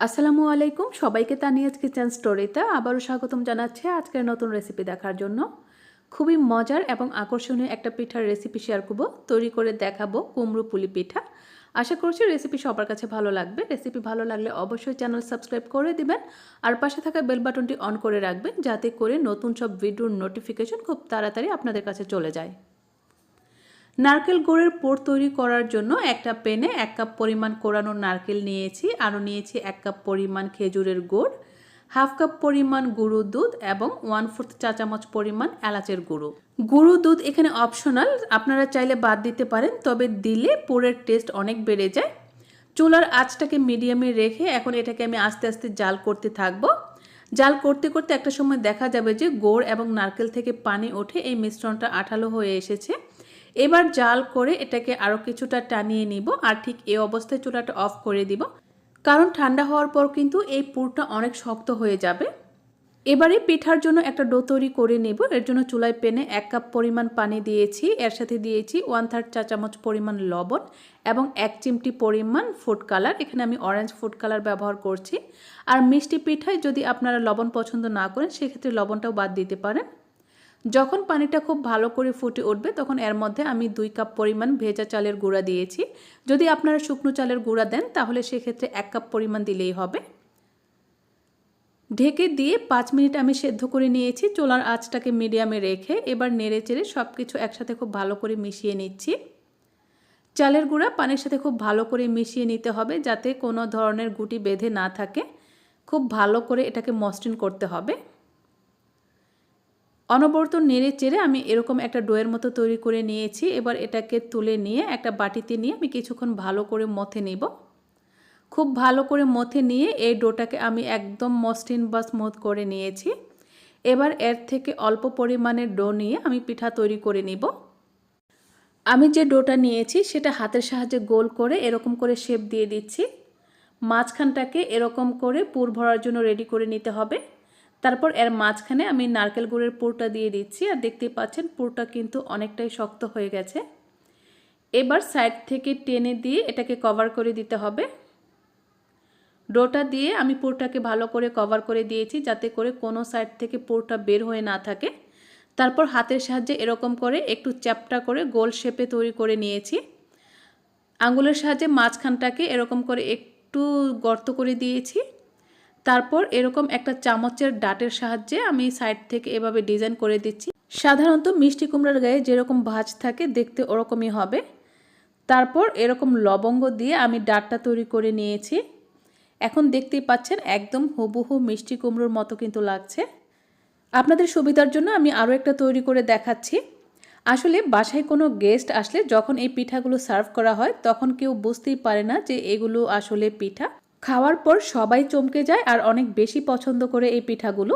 আসসালামু আলাইকুম। সবাইকে তানিয়াজ কিচেন স্টোরিতে আবারও স্বাগতম জানাচ্ছি আজকের নতুন রেসিপি দেখার জন্য। খুবই মজার এবং আকর্ষণীয় একটা পিঠার রেসিপি শেয়ার করব, তৈরি করে দেখাবো কুমড়ো পুলি পিঠা। আশা করছি রেসিপি সবার কাছে ভালো লাগবে। রেসিপি ভালো লাগলে অবশ্যই চ্যানেল সাবস্ক্রাইব করে দিবেন আর পাশে থাকা বেল বাটনটি অন করে রাখবেন, যাতে করে নতুন সব ভিডিওর নোটিফিকেশন খুব তাড়াতাড়ি আপনাদের কাছে চলে যায়। নারকেল গুড়ের পোর তৈরি করার জন্য একটা প্যানে এক কাপ পরিমাণ কোরানো নারকেল নিয়েছি, আরও নিয়েছি এক কাপ পরিমাণ খেজুরের গুড়, হাফ কাপ পরিমাণ গুঁড়ো দুধ এবং ওয়ান ফোর্থ চা চামচ পরিমাণ এলাচের গুঁড়ো। গুঁড়ো দুধ এখানে অপশনাল, আপনারা চাইলে বাদ দিতে পারেন, তবে দিলে পোরের টেস্ট অনেক বেড়ে যায়। চুলার আঁচটাকে মিডিয়ামে রেখে এখন এটাকে আমি আস্তে আস্তে জাল করতে থাকব। জাল করতে করতে একটা সময় দেখা যাবে যে গোড় এবং নারকেল থেকে পানি ওঠে, এই মিশ্রণটা আঠালো হয়ে এসেছে। এবার জাল করে এটাকে আরও কিছুটা টানিয়ে নিব, আর ঠিক এই অবস্থায় চুলাটা অফ করে দিব। কারণ ঠান্ডা হওয়ার পর কিন্তু এই পুরটা অনেক শক্ত হয়ে যাবে। এবারে পিঠার জন্য একটা ডো তৈরি করে নেব। এর জন্য চুলায় পেনে এক কাপ পরিমাণ পানি দিয়েছি। এর সাথে দিয়েছি ওয়ান থার্ড চা চামচ পরিমাণ লবণ এবং এক চিমটি পরিমাণ ফুড কালার। এখানে আমি অরেঞ্জ ফুড কালার ব্যবহার করছি। আর মিষ্টি পিঠায় যদি আপনারা লবণ পছন্দ না করেন, সেক্ষেত্রে লবণটাও বাদ দিতে পারেন। যখন পানিটা খুব ভালো করে ফুটে উঠবে, তখন এর মধ্যে আমি দুই কাপ পরিমাণ ভেজা চালের গুঁড়া দিয়েছি। যদি আপনারা শুকনো চালের গুঁড়া দেন, তাহলে সেক্ষেত্রে এক কাপ পরিমাণ দিলেই হবে। ঢেকে দিয়ে পাঁচ মিনিট আমি সেদ্ধ করে নিয়েছি। চোলার আঁচটাকে মিডিয়ামে রেখে এবার নেড়ে চেড়ে সব কিছু একসাথে খুব ভালো করে মিশিয়ে নিচ্ছি। চালের গুঁড়া পানির সাথে খুব ভালো করে মিশিয়ে নিতে হবে যাতে কোনো ধরনের গুটি বেঁধে না থাকে। খুব ভালো করে এটাকে মসৃণ করতে হবে। অনবরত নেড়ে চেড়ে আমি এরকম একটা ডোয়ের মতো তৈরি করে নিয়েছি। এবার এটাকে তুলে নিয়ে একটা বাটিতে নিয়ে আমি কিছুক্ষণ ভালো করে মথে নেব। খুব ভালো করে মথে নিয়ে এই ডোটাকে আমি একদম মসৃণ বা স্মুথ করে নিয়েছি। এবার এর থেকে অল্প পরিমাণের ডো নিয়ে আমি পিঠা তৈরি করে নিব। আমি যে ডোটা নিয়েছি সেটা হাতের সাহায্যে গোল করে এরকম করে শেপ দিয়ে দিচ্ছি। মাঝখানটাকে এরকম করে পুর ভরার জন্য রেডি করে নিতে হবে। তারপর এর মাঝখানে আমি নারকেল গুড়ের পুরটা দিয়ে দিচ্ছি আর দেখতেই পাচ্ছেন পুরটা কিন্তু অনেকটাই শক্ত হয়ে গেছে। এবার সাইড থেকে টেনে দিয়ে এটাকে কভার করে দিতে হবে। ডোটা দিয়ে আমি পুরটাকে ভালো করে কভার করে দিয়েছি যাতে করে কোনো সাইড থেকে পুরটা বের হয়ে না থাকে। তারপর হাতের সাহায্যে এরকম করে একটু চ্যাপটা করে গোল শেপে তৈরি করে নিয়েছি। আঙ্গুলের সাহায্যে মাঝখানটাকে এরকম করে একটু গর্ত করে দিয়েছি। তারপর এরকম একটা চামচের ডাটের সাহায্যে আমি সাইড থেকে এভাবে ডিজাইন করে দিচ্ছি। সাধারণত মিষ্টি কুমড়ার গায়ে যেরকম ভাজ থাকে দেখতে ওরকমই হবে। তারপর এরকম লবঙ্গ দিয়ে আমি ডাটটা তৈরি করে নিয়েছি। এখন দেখতেই পাচ্ছেন একদম হুবহু মিষ্টি কুমড়োর মতো কিন্তু লাগছে। আপনাদের সুবিধার জন্য আমি আরও একটা তৈরি করে দেখাচ্ছি। আসলে বাসায় কোনো গেস্ট আসলে যখন এই পিঠাগুলো সার্ভ করা হয় তখন কেউ বুঝতেই পারে না যে এগুলো আসলে পিঠা। খাওয়ার পর সবাই চমকে যায় আর অনেক বেশি পছন্দ করে এই পিঠাগুলো।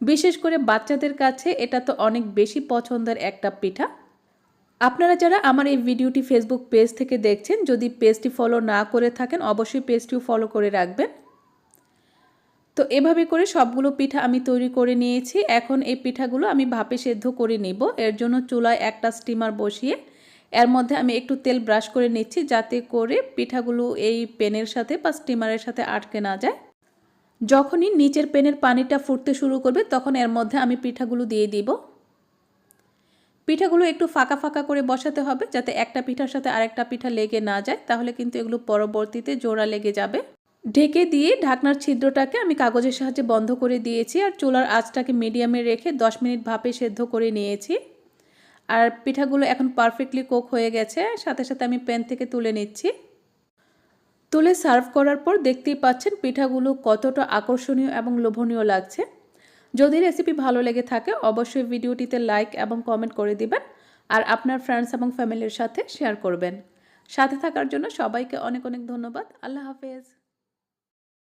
বিশেষ করে বাচ্চাদের কাছে এটা তো অনেক বেশি পছন্দের একটা পিঠা। আপনারা যারা আমার এই ভিডিওটি ফেসবুক পেজ থেকে দেখছেন, যদি পেজটি ফলো না করে থাকেন, অবশ্যই পেজটিও ফলো করে রাখবেন। তো এভাবে করে সবগুলো পিঠা আমি তৈরি করে নিয়েছি। এখন এই পিঠাগুলো আমি ভাপে সেদ্ধ করে নিব। এর জন্য চুলায় একটা স্টিমার বসিয়ে এর মধ্যে আমি একটু তেল ব্রাশ করে নিচ্ছি যাতে করে পিঠাগুলো এই পেনের সাথে বা স্টিমারের সাথে আটকে না যায়। যখনই নিচের পেনের পানিটা ফুটতে শুরু করবে তখন এর মধ্যে আমি পিঠাগুলো দিয়ে দিব। পিঠাগুলো একটু ফাঁকা ফাঁকা করে বসাতে হবে যাতে একটা পিঠার সাথে আরেকটা পিঠা লেগে না যায়, তাহলে কিন্তু এগুলো পরবর্তীতে জোড়া লেগে যাবে। ঢেকে দিয়ে ঢাকনার ছিদ্রটাকে আমি কাগজের সাহায্যে বন্ধ করে দিয়েছি আর চুলার আঁচটাকে মিডিয়ামে রেখে দশ মিনিট ভাপে সেদ্ধ করে নিয়েছি। আর পিঠাগুলো এখন পারফেক্টলি কোক হয়ে গেছে। সাথে সাথে আমি প্যান থেকে তুলে নিচ্ছি। তুলে সার্ভ করার পর দেখতেই পাচ্ছেন পিঠাগুলো কতটা আকর্ষণীয় এবং লোভনীয় লাগছে। যদি রেসিপি ভালো লেগে থাকে, অবশ্যই ভিডিওটিতে লাইক এবং কমেন্ট করে দিবেন আর আপনার ফ্রেন্ডস এবং ফ্যামিলির সাথে শেয়ার করবেন। সাথে থাকার জন্য সবাইকে অনেক অনেক ধন্যবাদ। আল্লাহ হাফেজ।